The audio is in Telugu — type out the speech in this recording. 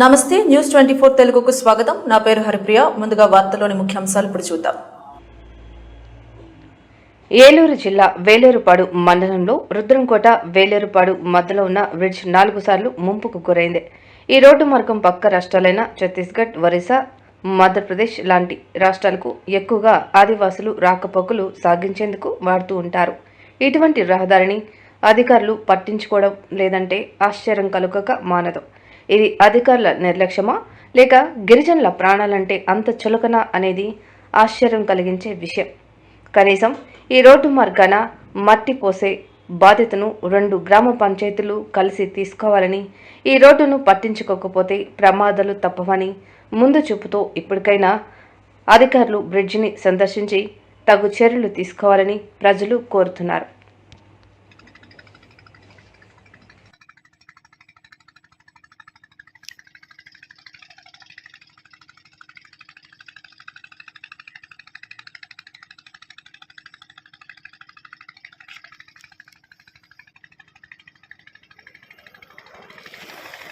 నమస్తే న్యూస్ ట్వంటీ ఫోర్ తెలుగుకు స్వాగతం. నా పేరు హరిప్రియ. ముందుగా వార్తలోని ముఖ్యాంశాలు ఇప్పుడు చూద్దాం. ఏలూరు జిల్లా వేలేరుపాడు మండలంలో రుద్రంకోట వేలేరుపాడు మధ్యలో ఉన్న బ్రిడ్జ్ నాలుగు సార్లు ముంపుకు గురైంది. ఈ రోడ్డు మార్గం పక్క రాష్ట్రాలైన ఛత్తీస్గఢ్ ఒరిస్సా మధ్యప్రదేశ్ లాంటి రాష్ట్రాలకు ఎక్కువగా ఆదివాసులు రాకపోకలు సాగించేందుకు వాడుతూ ఉంటారు. ఇటువంటి రహదారిని అధికారులు పట్టించుకోవడం లేదంటే ఆశ్చర్యం కలుగక మానదు. ఇది అధికారుల నిర్లక్ష్యమా? లేక గిరిజనుల ప్రాణాలంటే అంత చులకన అనేది ఆశ్చర్యం కలిగించే విషయం. కనీసం ఈ రోడ్డు మార్గాన మట్టి పోసే బాధ్యతను రెండు గ్రామ పంచాయతీలు కలిసి తీసుకోవాలని ఈ రోడ్డును పట్టించుకోకపోతే ప్రమాదాలు తప్పవని ముందు చూపుతో ఇప్పటికైనా అధికారులు బ్రిడ్జిని సందర్శించి తగు చర్యలు తీసుకోవాలని ప్రజలు కోరుతున్నారు.